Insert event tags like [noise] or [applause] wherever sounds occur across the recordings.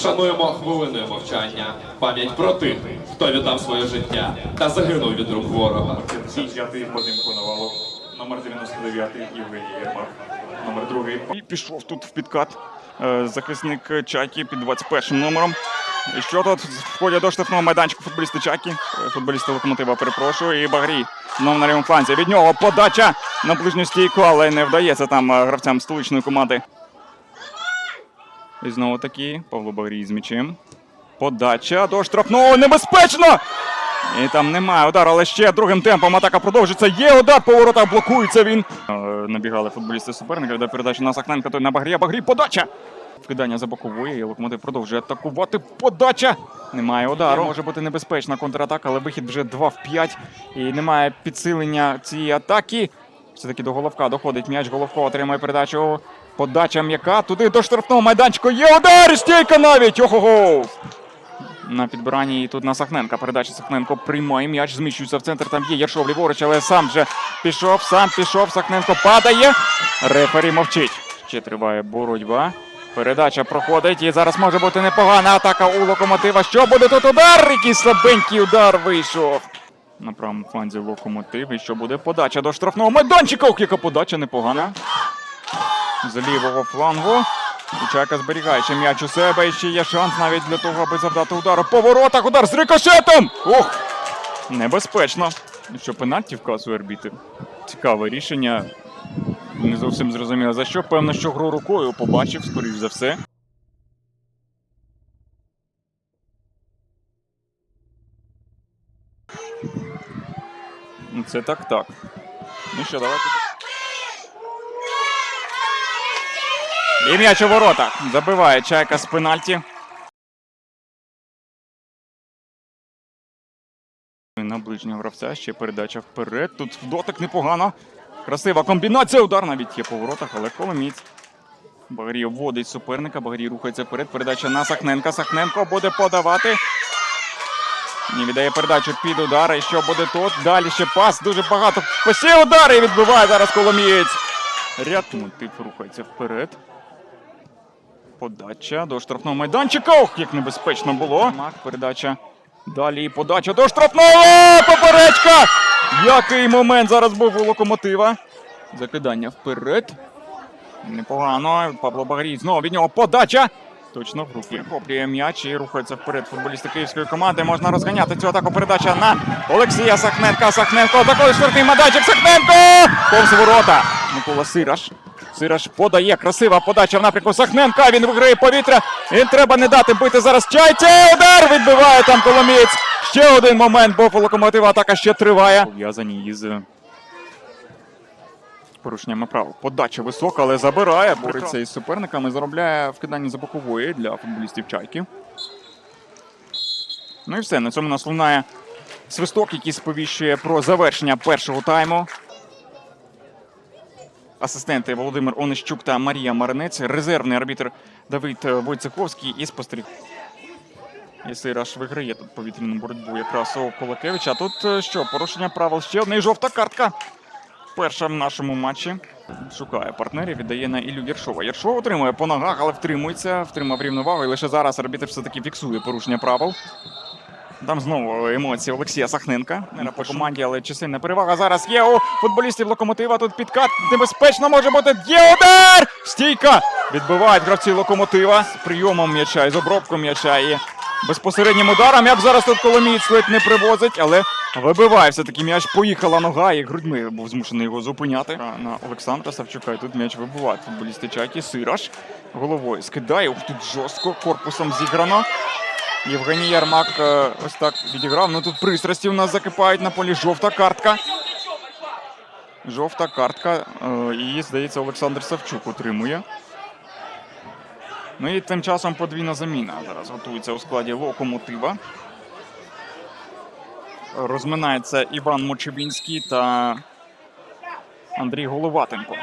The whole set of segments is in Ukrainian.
Вшануємо хвилиною мовчання пам'ять про тих, хто віддав своє життя та загинув від рук ворога. 55-й Вадим Коновалов, номер 99-й Євгеній Єрмак, номер 2 І пішов тут в підкат е, захисник Чайки під 21 номером. І що тут входять до штрафного майданчика футболісти Чайки, е, футболісти локомотива, перепрошую, і Багрій знов на лівому фланзі. Від нього подача на ближню стійку, але не вдається там е, гравцям столичної команди. І знову таки Павло Багрій з м'ячем. Подача до штрафного небезпечно! І там немає удару, але ще другим темпом атака продовжується. Є удар по воротах, блокується він. Е, Набігали футболісти суперника, де передача на Сахненка, той на Багрія. Багрій, подача! Вкидання за бокової, і локомотив продовжує атакувати. Подача! Немає удару. Може бути небезпечна контратака, але вихід вже 2 в 5. І немає підсилення цієї атаки. Все-таки до головка доходить м'яч. Головко отримує передачу. Подача м'яка. Туди до штрафного майданчика. Є удар! Стійка навіть! Ого-го! На підбиранні і тут на Сахненка. Передача Сахненко приймає м'яч, зміщується в центр. Там є Яршов ліворуч, але сам вже пішов, сам пішов. Сахненко падає. Рефері мовчить. Ще триває боротьба. Передача проходить і зараз може бути непогана атака у локомотива. Що буде тут удар? Який слабенький удар вийшов. На правому фланзі локомотив. І що буде подача до штрафного майданчика. Яка подача непогана. З лівого флангу. Чайка зберігає ще м'яч у себе. І ще є шанс навіть для того, аби завдати удару. По воротах удар з рикошетом! Ох! Небезпечно. Що пенальті вказує арбітр. Цікаве рішення. Не зовсім зрозуміло за що. Певно, що гру рукою побачив, скоріш за все. Ну, Це так так. Ну що, давайте. І м'яч у воротах. Забиває чайка з пенальті. На ближнього гравця ще передача вперед. Тут дотик непогано. Красива комбінація. Удар навіть є по воротах, але Коломіць. Багрій обводить суперника. Багрій рухається вперед. Передача на Сахненка. Сахненко буде подавати. Не віддає передачу під удар. І що буде тут? Далі ще пас. Дуже багато пасів удари відбиває зараз Коломієць. Ряд мотив рухається вперед. Подача до штрафного майданчика. Ох, як небезпечно було. Мак, передача. Далі подача до штрафного. Поперечка! Який момент зараз був у локомотива. Закидання вперед. Непогано. Павло Багрій. Знову від нього подача. Точно в руки. Хоплює м'яч і рухається вперед. Футболісти київської команди. Можна розганяти цю атаку. Передача на Олексія Сахненка. Сахненко. Такий штрафний майданчик. Сахненко! Повз ворота. Микола Сираш. Сираш подає. Красива подача в напрямку Сахненка. Він виграє повітря. Він треба не дати бити зараз чайці. Удар відбиває там Коломієць. Ще один момент був у локомотива. Атака ще триває. Пов'язані із порушеннями правил. Подача висока, але забирає. Бореться із суперниками. Заробляє вкидання за бокової для футболістів чайки. Ну і все. На цьому нас лунає свисток, який сповіщує про завершення першого тайму. Асистенти Володимир Онищук та Марія Маринець, резервний арбітр Давид е, Войцеховський і спостеріг. І Сираш виграє тут повітряну боротьбу якраз у Колокевича. А тут е, що, порушення правил ще одна і жовта картка. Перша в нашому матчі. Шукає партнерів, віддає на Ілю Єршова. Єршов отримує по ногах, але втримується, втримав рівновагу. І лише зараз арбітр все-таки фіксує порушення правил. Там знову емоції Олексія Сахненка. Не по команді, але чисельна перевага зараз є у футболістів локомотива. Тут підкат небезпечно може бути. Є удар! Стійка! Відбивають гравці локомотива з прийомом м'яча і з обробком м'яча і безпосереднім ударом. Як зараз тут Коломієць ледь не привозить, але вибиває все-таки м'яч. Поїхала нога і грудьми був змушений його зупиняти. На Олександра Савчука. І тут м'яч вибивають футболісти Чайки. Сираш головою скидає. Ух, тут жорстко корпусом зіграно. Євгеній Ярмак е, ось так відіграв. Ну тут пристрасті у нас закипають на полі. Жовта картка. Жовта картка. е, Її, здається, Олександр Савчук утримує. Ну і тим часом подвійна заміна зараз готується у складі локомотива. Розминається Іван Мочевінський та Андрій Головатенко.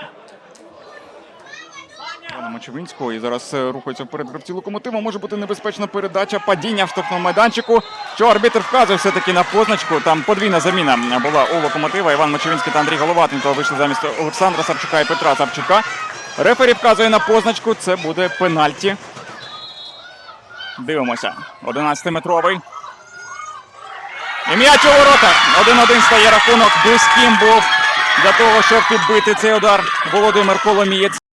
Івана Мочевинського. І зараз е, рухається вперед гравці локомотива. Може бути небезпечна передача, падіння в штрафному майданчику. Що арбітр вказує все-таки на позначку. Там подвійна заміна була у локомотива. Іван Мочевинський та Андрій Головатенко вийшли замість Олександра Савчука і Петра Савчука. Рефері вказує на позначку. Це буде пенальті. Дивимося. 11-метровий. І м'яч у воротах. 1-1 стає рахунок. Близьким був для того, щоб підбити цей удар Володимир Коломієць.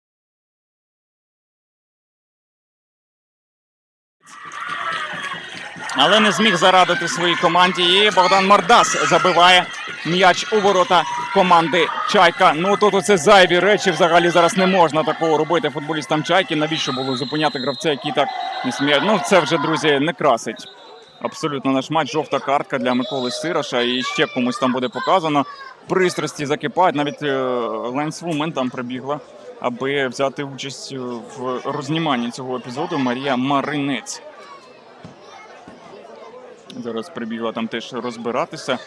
Але не зміг зарадити своїй команді. І Богдан Мордас забиває м'яч у ворота команди Чайка. Ну тут оце зайві речі. Взагалі зараз не можна такого робити футболістам Чайки. Навіщо було зупиняти гравця, який так не сміє? Ну це вже друзі не красить. Абсолютно наш матч. Жовта картка для Миколи Сироша. І ще комусь там буде показано. Пристрасті закипають. Навіть е, Ленс Вумен там прибігла, аби взяти участь в розніманні цього епізоду. Марія Маринець. Зараз прибігла там теж розбиратися.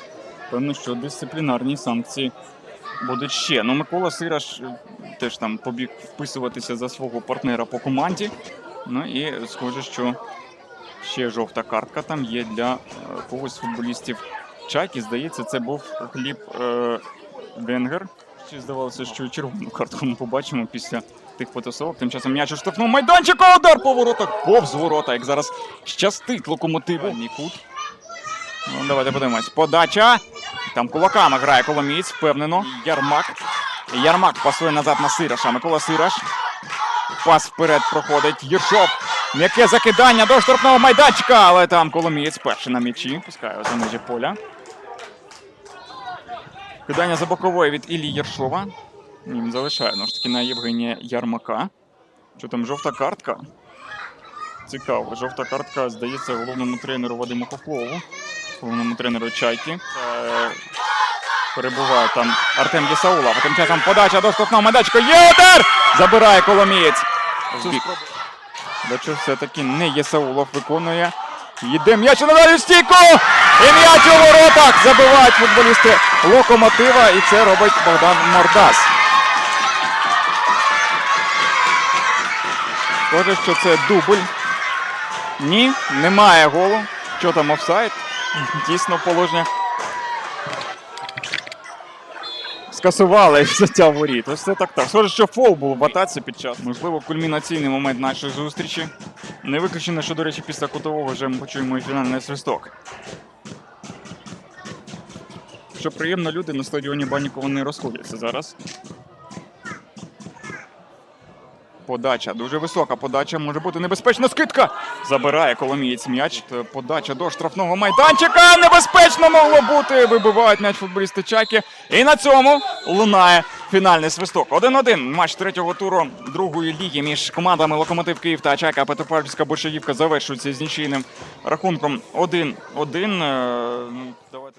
Певно, що дисциплінарні санкції будуть ще. Ну, Микола Сираш е, теж там побіг вписуватися за свого партнера по команді. Ну і схоже, що ще жовта картка там є для е, когось футболістів Чайки. Здається, це був хліб е, Венгер. Чи здавалося, що червону картку ми побачимо після тих потасовок. Тим часом м'яч у штрафнув майданчику, удар по воротах, повз ворота, як зараз щастить локомотиву. Нікут. Ну, давайте подивимось. Подача. Там кулаками грає Коломієць, впевнено. Ярмак. Ярмак пасує назад на Сираша. Микола Сираш. Пас вперед проходить. Єршов. М'яке закидання до штрафного майданчика, але там Коломієць перший на м'ячі. Пускає за межі поля. Кидання за бокової від Іллі Єршова. Він залишає ну ж таки на Євгенія Ярмака. Що там жовта картка? Цікаво. Жовта картка, здається, головному тренеру Вадиму Хохлову, головному тренеру Чайки. Е, перебуває там Артем Єсаулов. Тим часом подача до штрафного майданчика. Є удар! Забирає Коломієць. Чого все-таки не Єсаулов виконує. Йде м'яч на далі стійку! І м'яч у воротах! Забивають футболісти локомотива. І це робить Богдан Мордас. Схоже, що це дубль. Ні, немає голу. Що там офсайд? Дійсно положення. Скасували [laughs] взяття воріт. Ось це так так. Схоже, що фол був в атаці під час. Можливо, кульмінаційний момент нашої зустрічі. Не виключено, що, до речі, після кутового вже ми почуємо і фінальний свисток. Що приємно, люди на стадіоні Банікова не розходяться зараз. Подача, дуже висока подача, може бути небезпечна скидка. Забирає Коломієць м'яч. Подача до штрафного майданчика. Небезпечно могло бути. Вибивають м'яч футболісти Чайки. І на цьому лунає фінальний свисток. 1-1. Матч третього туру другої ліги між командами Локомотив Київ та Чайка Петропавлівська Большаївка завершується з нічийним рахунком 1-1. Е, ну, давай-